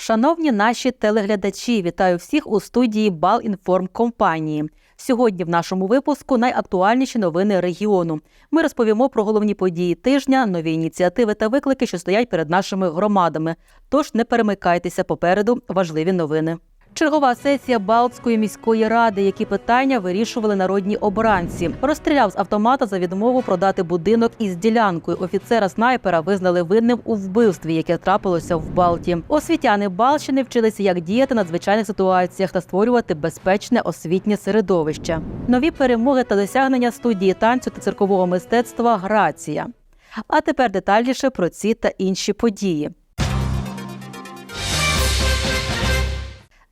Шановні наші телеглядачі, вітаю всіх у студії Балінформкомпанії. Сьогодні в нашому випуску найактуальніші новини регіону. Ми розповімо про головні події тижня, нові ініціативи та виклики, що стоять перед нашими громадами. Тож не перемикайтеся попереду важливі новини. Чергова сесія Балтської міської ради, які питання вирішували народні обранці. Розстріляв з автомата за відмову продати будинок із ділянкою. Офіцера снайпера визнали винним у вбивстві, яке трапилося в Балті. Освітяни Балщини вчилися, як діяти в надзвичайних ситуаціях та створювати безпечне освітнє середовище. Нові перемоги та досягнення студії танцю та циркового мистецтва Грація. А тепер детальніше про ці та інші події.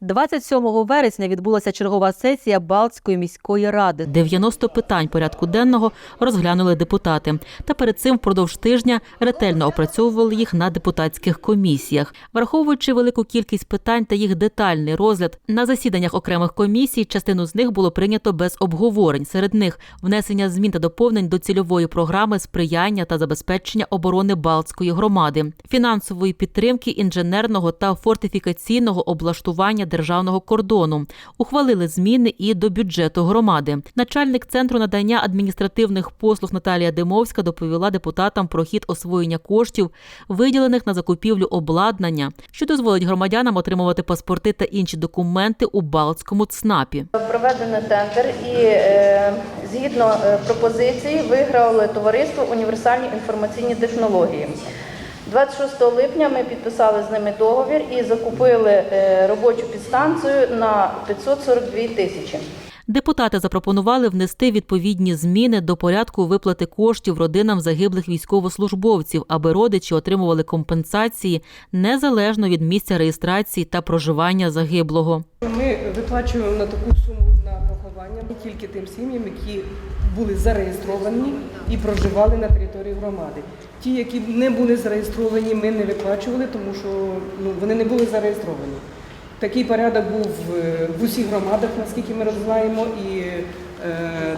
27 вересня відбулася чергова сесія Балтської міської ради. 90 питань порядку денного розглянули депутати. Та перед цим впродовж тижня ретельно опрацьовували їх на депутатських комісіях, враховуючи велику кількість питань та їх детальний розгляд на засіданнях окремих комісій. Частину з них було прийнято без обговорень. Серед них внесення змін та доповнень до цільової програми сприяння та забезпечення оборони Балтської громади, фінансової підтримки інженерного та фортифікаційного облаштування державного кордону. Ухвалили зміни і до бюджету громади. Начальник центру надання адміністративних послуг Наталія Димовська доповіла депутатам про хід освоєння коштів, виділених на закупівлю обладнання, що дозволить громадянам отримувати паспорти та інші документи у Балтському ЦНАПі. Проведено тендер і е, згідно е, пропозиції виграли товариство універсальні інформаційні технології. 26 липня ми підписали з ними договір і закупили е, робочу підстанцію на 542 тисячі. Депутати запропонували внести відповідні зміни до порядку виплати коштів родинам загиблих військовослужбовців, аби родичі отримували компенсації незалежно від місця реєстрації та проживання загиблого. Ми виплачуємо на таку суму на поховання не тільки тим сім'ям, які були зареєстровані і проживали на території громади. Ті, які не були зареєстровані, ми не виплачували, тому що ну, вони не були зареєстровані. Такий порядок був е, в усіх громадах, наскільки ми розглядаємо, і е,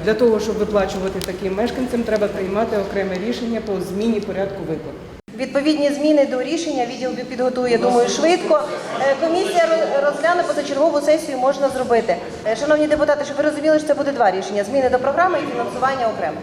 для того, щоб виплачувати таким мешканцям, треба приймати окреме рішення по зміні порядку виплат. Відповідні зміни до рішення відділ підготує, я думаю, швидко. Е, Комісія роз- розгляне позачергову сесію можна зробити. Шановні депутати, щоб ви розуміли, що це буде два рішення: зміни до програми і фінансування окремо.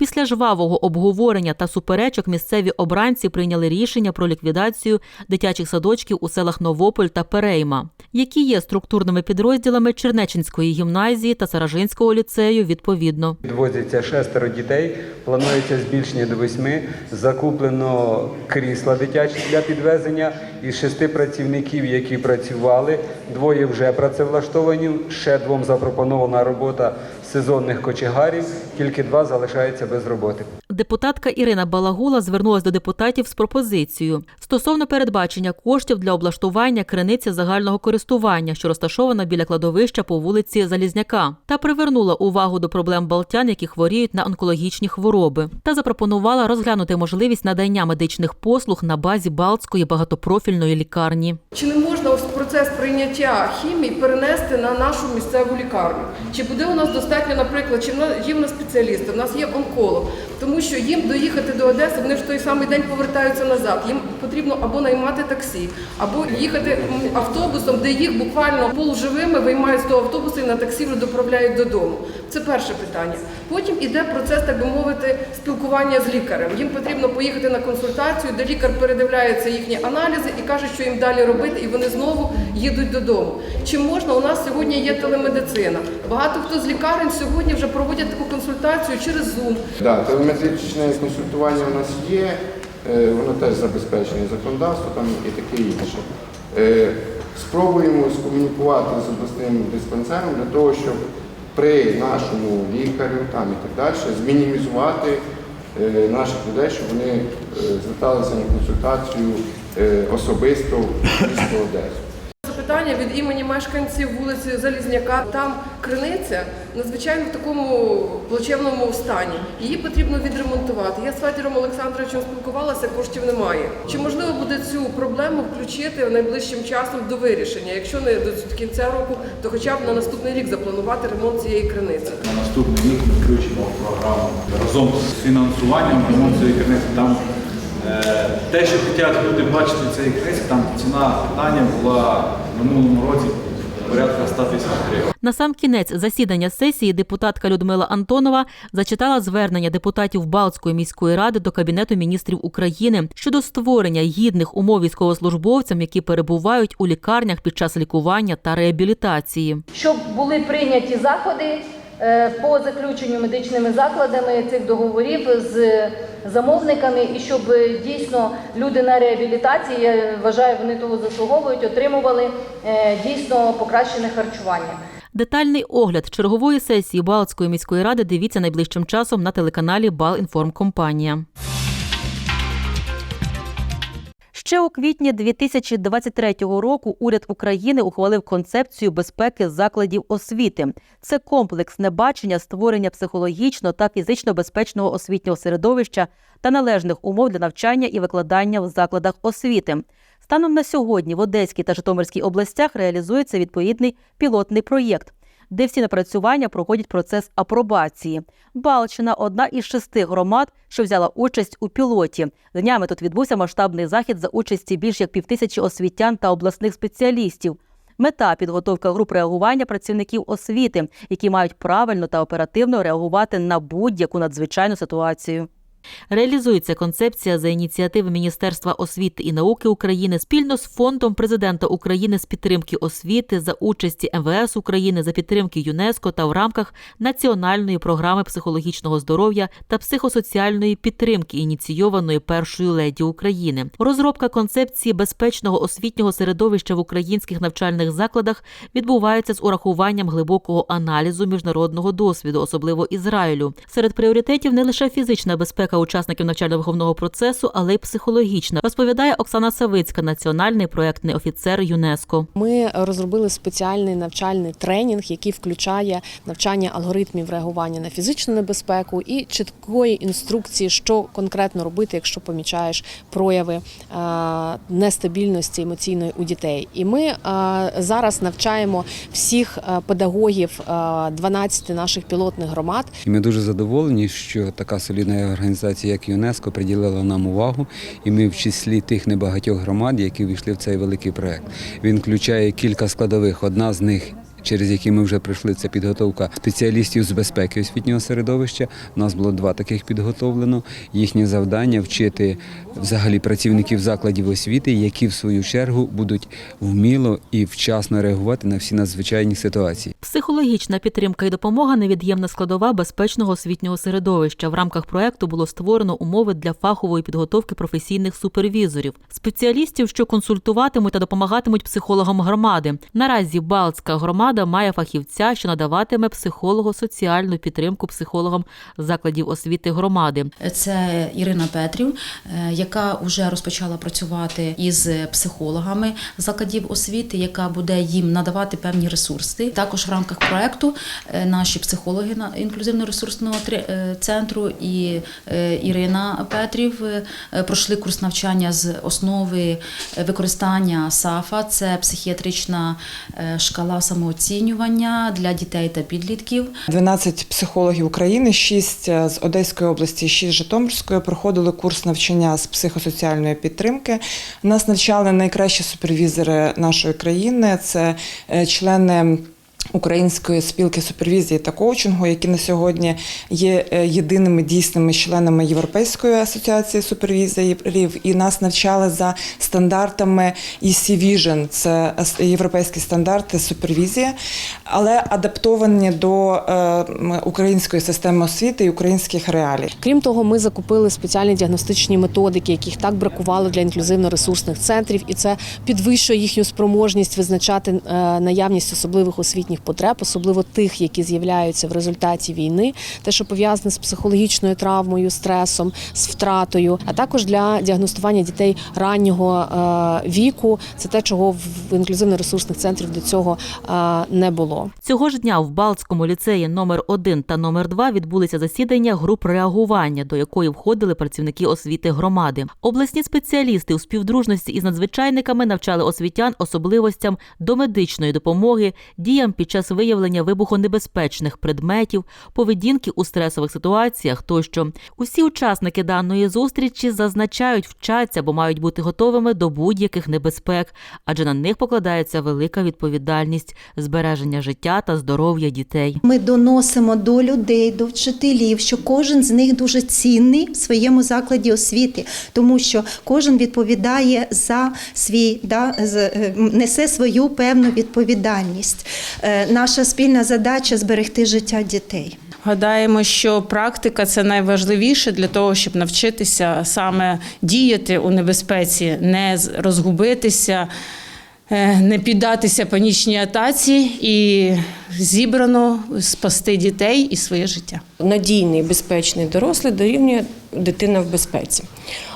Після жвавого обговорення та суперечок місцеві обранці прийняли рішення про ліквідацію дитячих садочків у селах Новополь та Перейма, які є структурними підрозділами Чернеченської гімназії та Саражинського ліцею відповідно. Відвозиться шестеро дітей, планується збільшення до восьми. Закуплено крісла дитячі для підвезення. Із шести працівників, які працювали, двоє вже працевлаштовані, ще двом запропонована робота сезонних кочегарів, тільки два залишаються без роботи. Депутатка Ірина Балагула звернулася до депутатів з пропозицією стосовно передбачення коштів для облаштування криниці загального користування, що розташована біля кладовища по вулиці Залізняка, та привернула увагу до проблем балтян, які хворіють на онкологічні хвороби, та запропонувала розглянути можливість надання медичних послуг на базі Балтської багатопрофільної лікарні. Чи не можна процес прийняття хімії перенести на нашу місцеву лікарню? Чи буде у нас достатньо, наприклад, чи є в нас спеціалісти, в нас є онколог, тому що їм доїхати до Одеси, вони ж в той самий день повертаються назад. Їм потрібно або наймати таксі, або їхати автобусом, де їх буквально полуживими виймають з того автобуса і на таксі вже доправляють додому. Це перше питання. Потім іде процес, так би мовити, спілкування з лікарем. Їм потрібно поїхати на консультацію, де лікар передивляється їхні аналізи і каже, що їм далі робити, і вони знову їдуть додому. Чи можна? У нас сьогодні є телемедицина. Багато хто з лікарень сьогодні вже проводять таку консультацію через Zoom. Да, телеметричне консультування у нас є, е, воно теж забезпечене законодавством там і таке інше. Е, Спробуємо скомунікувати з обласним диспансером для того, щоб при нашому лікарю там і так далі змінімізувати е, наших людей, щоб вони зверталися на консультацію особисто в місто Одесу. Запитання від імені мешканців вулиці Залізняка. Там криниця надзвичайно в такому плачевному стані. Її потрібно відремонтувати. Я з Федором Олександровичем спілкувалася, коштів немає. Чи можливо буде цю проблему включити найближчим часом до вирішення? Якщо не до кінця року, то хоча б на наступний рік запланувати ремонт цієї криниці. На наступний рік ми включимо програму разом з фінансуванням ремонт цієї криниці. Там Те, що хочуть люди бачити в цій книзі, там ціна питання була в минулому році порядка 100 тисяч гривень. На сам кінець засідання сесії депутатка Людмила Антонова зачитала звернення депутатів Балтської міської ради до Кабінету міністрів України щодо створення гідних умов військовослужбовцям, які перебувають у лікарнях під час лікування та реабілітації. щоб були прийняті заходи е, по заключенню медичними закладами цих договорів з замовниками, і щоб е, дійсно люди на реабілітації, я вважаю, вони того заслуговують, отримували е, дійсно покращене харчування. Детальний огляд чергової сесії Балтської міської ради дивіться найближчим часом на телеканалі Балінформкомпанія. Ще у квітні 2023 року уряд України ухвалив концепцію безпеки закладів освіти. Це комплексне бачення створення психологічно та фізично безпечного освітнього середовища та належних умов для навчання і викладання в закладах освіти. Станом на сьогодні в Одеській та Житомирській областях реалізується відповідний пілотний проєкт, де всі напрацювання проходять процес апробації. Балчина одна із шести громад, що взяла участь у пілоті. Днями тут відбувся масштабний захід за участі більш як півтисячі освітян та обласних спеціалістів. Мета підготовка груп реагування працівників освіти, які мають правильно та оперативно реагувати на будь-яку надзвичайну ситуацію. Реалізується концепція за ініціативи Міністерства освіти і науки України спільно з фондом президента України з підтримки освіти за участі МВС України за підтримки ЮНЕСКО та в рамках національної програми психологічного здоров'я та психосоціальної підтримки, ініційованої першою леді України. Розробка концепції безпечного освітнього середовища в українських навчальних закладах відбувається з урахуванням глибокого аналізу міжнародного досвіду, особливо Ізраїлю. Серед пріоритетів не лише фізична безпека учасників навчально-виховного процесу, але й психологічна, розповідає Оксана Савицька, національний проектний офіцер ЮНЕСКо. Ми розробили спеціальний навчальний тренінг, який включає навчання алгоритмів реагування на фізичну небезпеку і чіткої інструкції, що конкретно робити, якщо помічаєш прояви е, нестабільності емоційної у дітей. І ми е, зараз навчаємо всіх е, педагогів е, 12 наших пілотних громад І ми дуже задоволені, що така солідна організація, як ЮНЕСКО, приділила нам увагу, і ми в числі тих небагатьох громад, які війшли в цей великий проект. Він включає кілька складових. Одна з них. Через які ми вже пройшли, це підготовка спеціалістів з безпеки освітнього середовища. У нас було два таких підготовлено. Їхнє завдання вчити взагалі працівників закладів освіти, які в свою чергу будуть вміло і вчасно реагувати на всі надзвичайні ситуації. Психологічна підтримка і допомога невід'ємна складова безпечного освітнього середовища. В рамках проекту було створено умови для фахової підготовки професійних супервізорів, спеціалістів, що консультуватимуть та допомагатимуть психологам громади. Наразі Балтська громада має фахівця, що надаватиме психолого-соціальну підтримку психологам закладів освіти громади. Це Ірина Петрів, е, яка вже розпочала працювати із психологами закладів освіти, яка буде їм надавати певні ресурси. Також в рамках проекту е, наші психологи на інклюзивно-ресурсного е, центру і Ірина Петрів пройшли курс навчання з основи використання САФа. Це психіатрична шкала самооцінювання для дітей та підлітків. 12 психологів України, 6 з Одеської області, 6 з Житомирської проходили курс навчання з психосоціальної підтримки. Нас навчали найкращі супервізори нашої країни. Це е, члени. Української спілки супервізії та коучингу, які на сьогодні є е, єдиними дійсними членами Європейської асоціації супервізорів, і нас навчали за стандартами EC Vision, це європейські стандарти супервізії, але адаптовані до е, української системи освіти і українських реалій. Крім того, ми закупили спеціальні діагностичні методики, яких так бракувало для інклюзивно-ресурсних центрів, і це підвищує їхню спроможність визначати е, наявність особливих освітніх потреб, особливо тих, які з'являються в результаті війни, те, що пов'язане з психологічною травмою, стресом, з втратою, а також для діагностування дітей раннього е, віку. Це те, чого в інклюзивно-ресурсних центрів до цього е, не було. Цього ж дня в Балтському ліцеї номер 1 та номер 2 відбулися засідання груп реагування, до якої входили працівники освіти громади. Обласні спеціалісти у співдружності із надзвичайниками навчали освітян особливостям домедичної допомоги, діям під час виявлення вибухонебезпечних предметів, поведінки у стресових ситуаціях тощо. Усі учасники даної зустрічі зазначають, вчаться, бо мають бути готовими до будь-яких небезпек, адже на них покладається велика відповідальність збереження життя та здоров'я дітей. Ми доносимо до людей, до вчителів, що кожен з них дуже цінний в своєму закладі освіти, тому що кожен відповідає за свій да, е, несе свою певну відповідальність. Е, Наша спільна задача зберегти життя дітей. Гадаємо, що практика це найважливіше для того, щоб навчитися саме діяти у небезпеці, не розгубитися, е, не піддатися панічній атаці і зібрано спасти дітей і своє життя. надійний, безпечний дорослий дорівнює дитина в безпеці.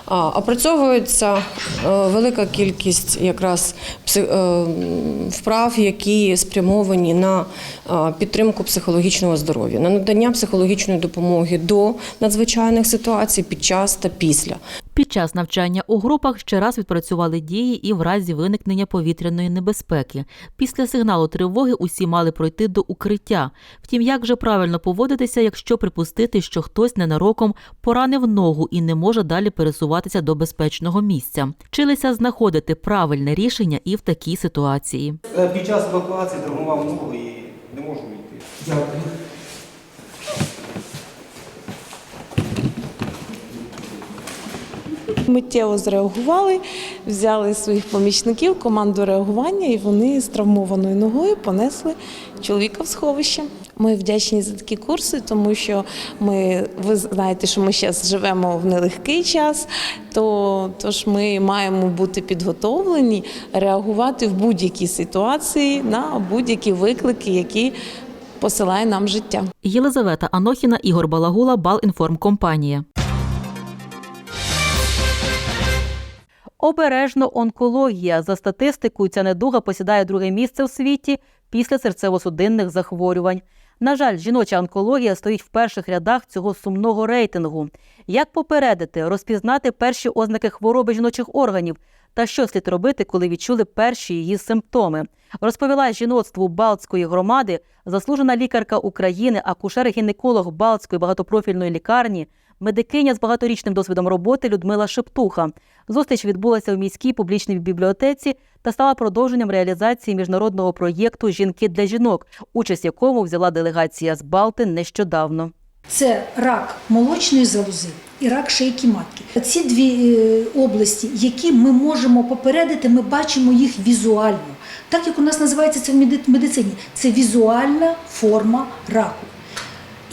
Опрацьовується е, велика кількість якраз е, вправ, які спрямовані на е, підтримку психологічного здоров'я, на надання психологічної допомоги до надзвичайних ситуацій під час та після. Під час навчання у групах ще раз відпрацювали дії і в разі виникнення повітряної небезпеки. Після сигналу тривоги усі мали пройти до укриття. Втім, як же правильно поводитися, якщо припустити, що хтось ненароком поранив ногу і не може далі пересуватися до безпечного місця. Вчилися знаходити правильне рішення і в такій ситуації. Е, Під час евакуації травмував ногу і не можу йти. Дякую. Миттєво зреагували, взяли своїх помічників, команду реагування, і вони з травмованою ногою понесли чоловіка в сховище. Ми вдячні за такі курси, тому що ми, ви знаєте, що ми зараз живемо в нелегкий час, то тож ми маємо бути підготовлені реагувати в будь-якій ситуації на будь-які виклики, які посилає нам життя. Єлизавета Анохіна, Ігор Балагула, Балінформкомпанія. Обережно онкологія. За статистикою, ця недуга посідає друге місце в світі після серцево-судинних захворювань. На жаль, жіноча онкологія стоїть в перших рядах цього сумного рейтингу. Як попередити, розпізнати перші ознаки хвороби жіночих органів та що слід робити, коли відчули перші її симптоми, розповіла жіноцтву Балтської громади заслужена лікарка України, акушер-гінеколог Балтської багатопрофільної лікарні, медикиня з багаторічним досвідом роботи Людмила Шептуха. Зустріч відбулася в міській публічній бібліотеці та стала продовженням реалізації міжнародного проєкту Жінки для жінок, участь якому взяла делегація з Балти нещодавно. Це рак молочної залози і рак шийки матки. Ці дві е, області, які ми можемо попередити, ми бачимо їх візуально. Так як у нас називається це в медицині, це візуальна форма раку.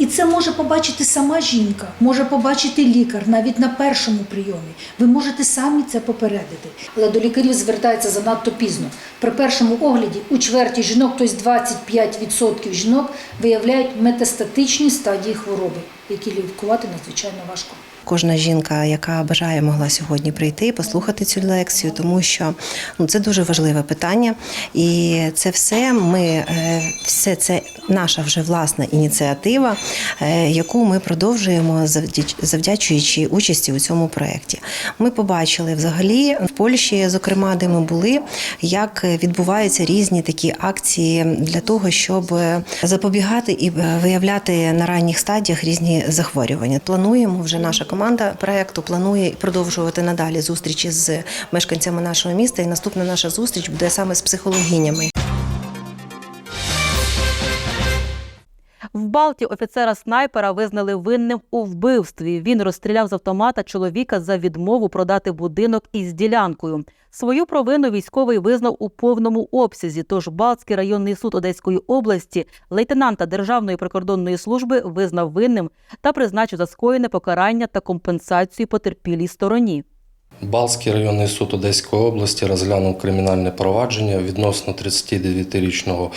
І це може побачити сама жінка, може побачити лікар навіть на першому прийомі. Ви можете самі це попередити. Але до лікарів звертається занадто пізно. При першому огляді у чверті жінок, тобто 25% жінок, виявляють метастатичні стадії хвороби, які лікувати надзвичайно важко. Кожна жінка, яка бажає, могла сьогодні прийти і послухати цю лекцію, тому що ну це дуже важливе питання, і це все ми е, все це наша вже власна ініціатива, е, яку ми продовжуємо завдяч- завдячуючи участі у цьому проєкті. Ми побачили взагалі в Польщі, зокрема, де ми були, як відбуваються різні такі акції для того, щоб запобігати і е, виявляти на ранніх стадіях різні захворювання. Плануємо вже наша команда проекту планує продовжувати надалі зустрічі з мешканцями нашого міста. І наступна наша зустріч буде саме з психологинями. Балті офіцера снайпера визнали винним у вбивстві. Він розстріляв з автомата чоловіка за відмову продати будинок із ділянкою. Свою провину військовий визнав у повному обсязі. Тож Балтський районний суд Одеської області лейтенанта Державної прикордонної служби визнав винним та призначив за скоєне покарання та компенсацію потерпілій стороні. Балтський районний суд Одеської області розглянув кримінальне провадження відносно 39-річного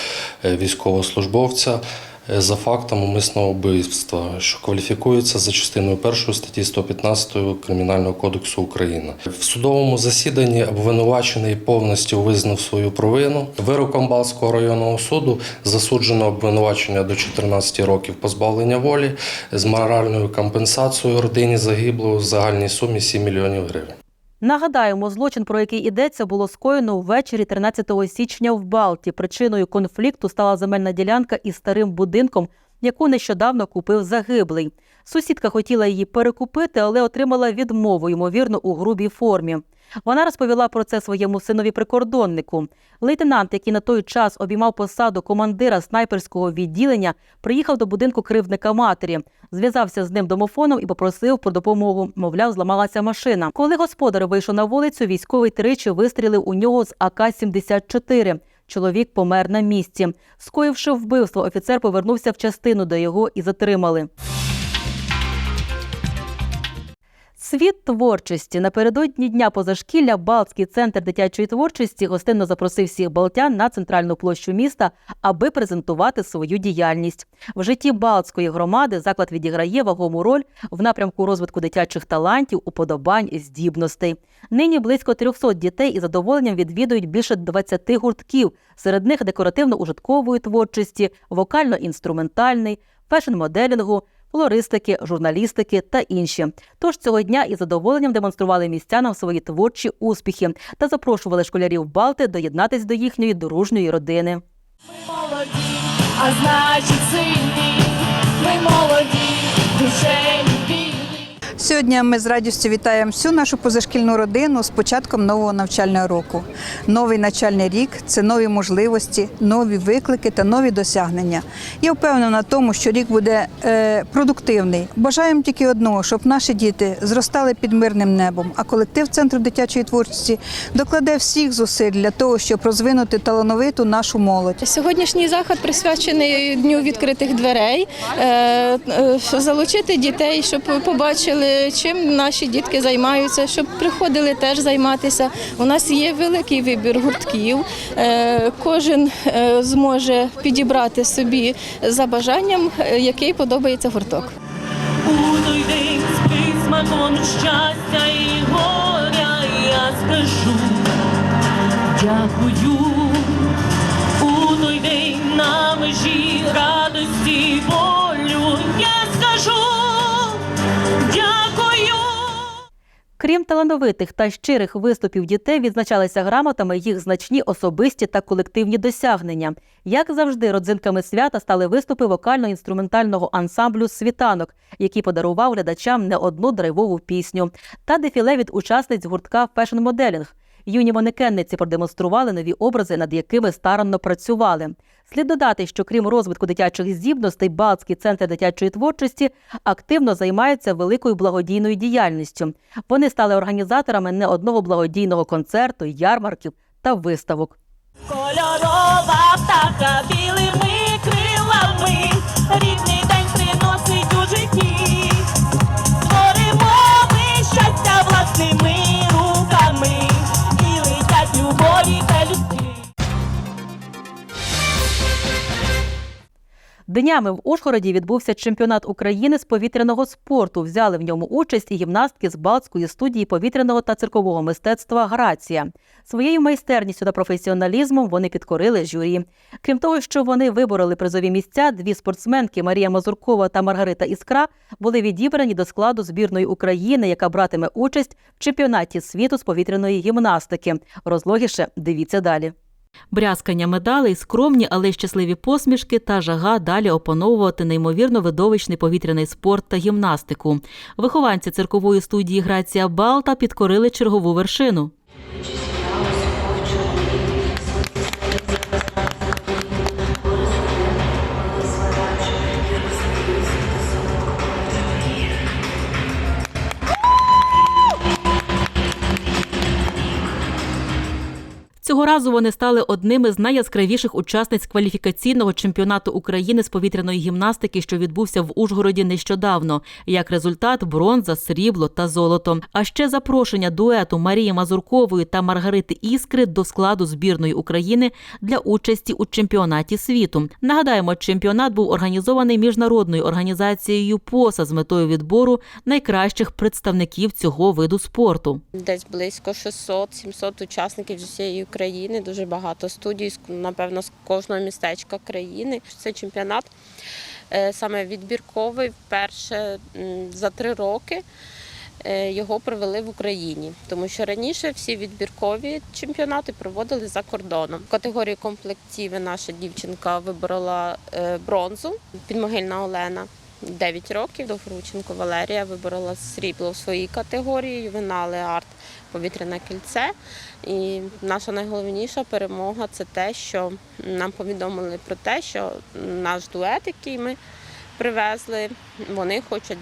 е, військовослужбовця за фактом умисного вбивства, що кваліфікується за частиною 1 статті 115 Кримінального кодексу України. В судовому засіданні обвинувачений повністю визнав свою провину. Вироком Балтського районного суду засуджено обвинувачення до 14 років позбавлення волі з моральною компенсацією родині загиблого в загальній сумі 7 мільйонів гривень. Нагадаємо, злочин, про який йдеться, було скоєно ввечері 13 січня в Балті. Причиною конфлікту стала земельна ділянка із старим будинком, яку нещодавно купив загиблий. Сусідка хотіла її перекупити, але отримала відмову, ймовірно, у грубій формі. Вона розповіла про це своєму синові прикордоннику. Лейтенант, який на той час обіймав посаду командира снайперського відділення, приїхав до будинку кривдника матері, зв'язався з ним домофоном і попросив про допомогу. Мовляв, зламалася машина. Коли господар вийшов на вулицю, військовий тричі вистрілив у нього з АК-74. Чоловік помер на місці. Скоївши вбивство, офіцер повернувся в частину, де його і затримали. Світ творчості напередодні дня позашкілля Балтський центр дитячої творчості гостинно запросив всіх балтян на центральну площу міста, аби презентувати свою діяльність. В житті Балтської громади заклад відіграє вагому роль в напрямку розвитку дитячих талантів, уподобань, здібностей. Нині близько 300 дітей із задоволенням відвідують більше 20 гуртків. Серед них декоративно-ужиткової творчості, вокально-інструментальний, фешн-моделінгу, флористики, журналістики та інші. Тож цього дня із задоволенням демонстрували містянам свої творчі успіхи та запрошували школярів Балти доєднатись до їхньої дружньої родини. Ми молоді, а значить сильні, ми молоді, душею. Сьогодні ми з радістю вітаємо всю нашу позашкільну родину з початком нового навчального року. Новий навчальний рік це нові можливості, нові виклики та нові досягнення. Я впевнена в тому, що рік буде е, продуктивний. Бажаємо тільки одного, щоб наші діти зростали під мирним небом, а колектив центру дитячої творчості докладе всіх зусиль для того, щоб розвинути талановиту нашу молодь. Сьогоднішній заход присвячений дню відкритих дверей. Е, е, Залучити дітей, щоб побачили, чим наші дітки займаються, щоб приходили теж займатися. У нас є великий вибір гуртків. Е, Кожен е, зможе підібрати собі за бажанням, е, який подобається гурток. У той день з присмаком щастя і горя я скажу дякую. Крім талановитих та щирих виступів дітей, відзначалися грамотами їх значні особисті та колективні досягнення. Як завжди, родзинками свята стали виступи вокально-інструментального ансамблю Світанок, який подарував глядачам не одну драйвову пісню, та дефіле від учасниць гуртка Фешн-моделінг. Юні манекенниці продемонстрували нові образи, над якими старанно працювали. Слід додати, що крім розвитку дитячих здібностей, Балтський центр дитячої творчості активно займається великою благодійною діяльністю. Вони стали організаторами не одного благодійного концерту, ярмарків та виставок. Кольорова Днями в Ужгороді відбувся чемпіонат України з повітряного спорту. Взяли в ньому участь і гімнастки з Балтської студії повітряного та циркового мистецтва Грація. Своєю майстерністю та професіоналізмом вони підкорили журі. Крім того, що вони вибороли призові місця, дві спортсменки Марія Мазуркова та Маргарита Іскра були відібрані до складу збірної України, яка братиме участь в чемпіонаті світу з повітряної гімнастики. Розлогіше дивіться далі. Брязкання медалей, скромні, але щасливі посмішки та жага далі опановувати неймовірно видовищний повітряний спорт та гімнастику. Вихованці циркової студії Грація Балта підкорили чергову вершину. Цього разу вони стали одними з найяскравіших учасниць кваліфікаційного чемпіонату України з повітряної гімнастики, що відбувся в Ужгороді нещодавно. Як результат, бронза, срібло та золото. А ще запрошення дуету Марії Мазуркової та Маргарити Іскри до складу збірної України для участі у чемпіонаті світу. Нагадаємо, чемпіонат був організований міжнародною організацією ПОСА з метою відбору найкращих представників цього виду спорту. Десь близько 600-700 учасників з усієї України, дуже багато студій, напевно, з кожного містечка країни. Це чемпіонат е, саме відбірковий вперше за три роки. е, його провели в Україні, тому що раніше всі відбіркові чемпіонати проводили за кордоном. В категорії комплектіви наша дівчинка виборола е, бронзу, підмогильна Олена. 9 років Довгорученко Валерія виборола срібло в своїй категорії, ювенали арт повітряне кільце. І наша найголовніша перемога це те, що нам повідомили про те, що наш дует, який ми привезли, вони хочуть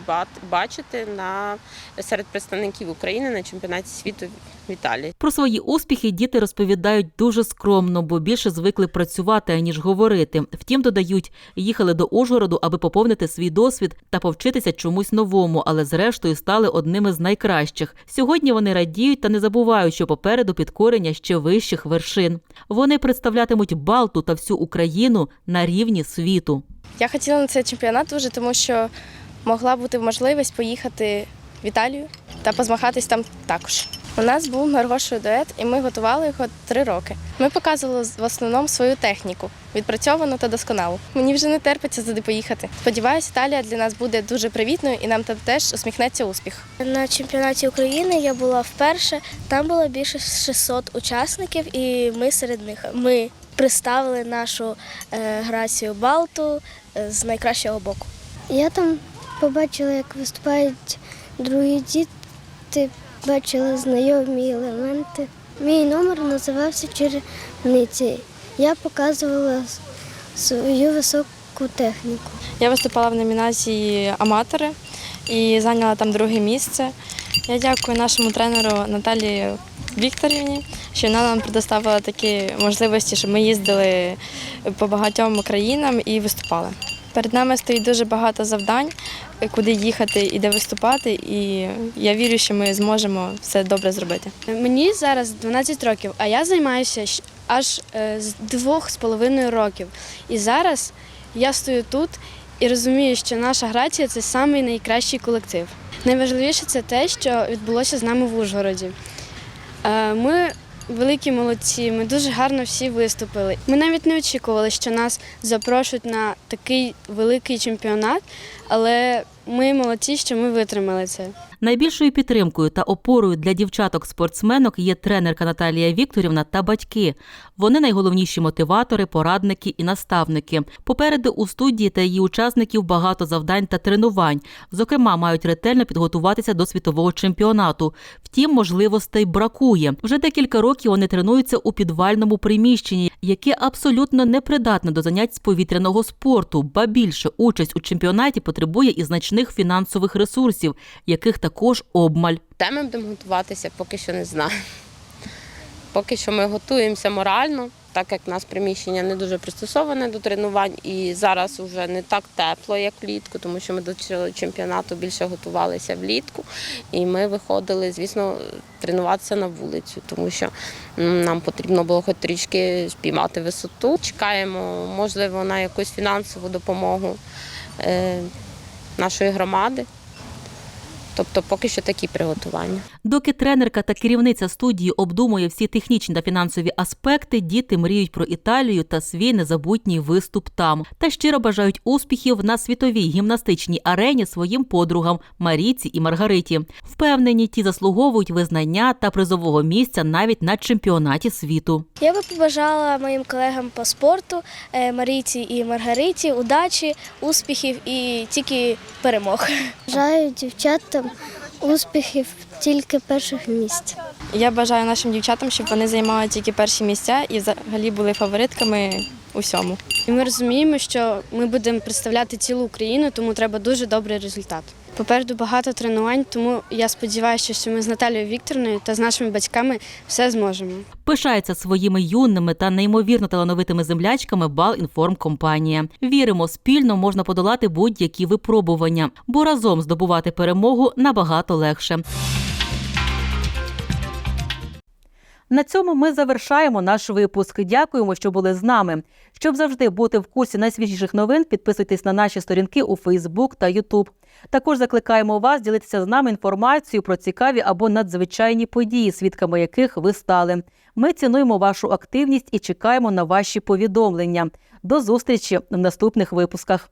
бачити на серед представників України на чемпіонаті світу в Італії. Про свої успіхи діти розповідають дуже скромно, бо більше звикли працювати, аніж говорити. Втім, додають, їхали до Ужгороду, аби поповнити свій досвід та повчитися чомусь новому, але зрештою стали одними з найкращих. Сьогодні вони радіють та не забувають, що попереду підкорення ще вищих вершин. Вони представлятимуть Балту та всю Україну на рівні світу. Я хотіла на цей чемпіонат дуже, тому що могла бути можливість поїхати в Італію та позмагатись там також. У нас був Маргошою дует, і ми готували його три роки. Ми показували в основному свою техніку, відпрацьовану та досконалу. Мені вже не терпиться туди поїхати. Сподіваюсь, Італія для нас буде дуже привітною і нам там теж усміхнеться успіх. На чемпіонаті України я була вперше. Там було більше 600 учасників, і ми серед них. Ми представили нашу е, Грацію Балту е, з найкращого боку. Я там побачила, як виступають другі діти, бачила знайомі елементи. Мій номер називався Черниці. Я показувала свою високу техніку. Я виступала в номінації аматори і зайняла там друге місце. Я дякую нашому тренеру Наталії Вікторівні, що вона нам предоставила такі можливості, щоб ми їздили по багатьом країнам і виступали. Перед нами стоїть дуже багато завдань, куди їхати і де виступати, і я вірю, що ми зможемо все добре зробити. Мені зараз 12 років, а я займаюся аж е, з двох з половиною років. І зараз я стою тут і розумію, що наша грація це самий найкращий колектив. Найважливіше це те, що відбулося з нами в Ужгороді. Е, Ми великі молодці, ми дуже гарно всі виступили. Ми навіть не очікували, що нас запрошують на такий великий чемпіонат, але ми молодці, що ми витримали це. Найбільшою підтримкою та опорою для дівчаток-спортсменок є тренерка Наталія Вікторівна та батьки. Вони найголовніші мотиватори, порадники і наставники. Попереду у студії та її учасників багато завдань та тренувань. Зокрема, мають ретельно підготуватися до світового чемпіонату. Втім, можливостей бракує. Вже декілька років вони тренуються у підвальному приміщенні, яке абсолютно непридатне до занять з повітряного спорту. Ба більше участь у чемпіонаті потребує і значних фінансових ресурсів, яких також обмаль. Де ми будемо готуватися, поки що не знаю. Поки що ми готуємося морально, так як у нас приміщення не дуже пристосоване до тренувань, і зараз вже не так тепло, як влітку, тому що ми до чемпіонату більше готувалися влітку. І ми виходили, звісно, тренуватися на вулицю, тому що нам потрібно було хоч трішки спіймати висоту. Чекаємо, можливо, на якусь фінансову допомогу е, нашої громади. Тобто поки що такі приготування. Доки тренерка та керівниця студії обдумує всі технічні та фінансові аспекти, діти мріють про Італію та свій незабутній виступ там та щиро бажають успіхів на світовій гімнастичній арені своїм подругам Маріці і Маргариті. Впевнені, ті заслуговують визнання та призового місця навіть на чемпіонаті світу. Я би побажала моїм колегам по спорту е, Марійці і Маргариті удачі, успіхів і тільки перемог. Бажаю дівчатам успіхів тільки перших місць. Я бажаю нашим дівчатам, щоб вони займали тільки перші місця і взагалі були фаворитками у всьому. І ми розуміємо, що ми будемо представляти цілу Україну, тому треба дуже добрий результат. Попереду багато тренувань, тому я сподіваюся, що ми з Наталією Вікторовною та з нашими батьками все зможемо. Пишається своїми юними та неймовірно талановитими землячками Балінформ Компанія. Віримо, спільно можна подолати будь-які випробування, бо разом здобувати перемогу набагато легше. На цьому ми завершаємо наш випуск. Дякуємо, що були з нами. Щоб завжди бути в курсі найсвіжіших новин, підписуйтесь на наші сторінки у Фейсбук та Ютуб. Також закликаємо вас ділитися з нами інформацією про цікаві або надзвичайні події, свідками яких ви стали. Ми цінуємо вашу активність і чекаємо на ваші повідомлення. До зустрічі в наступних випусках.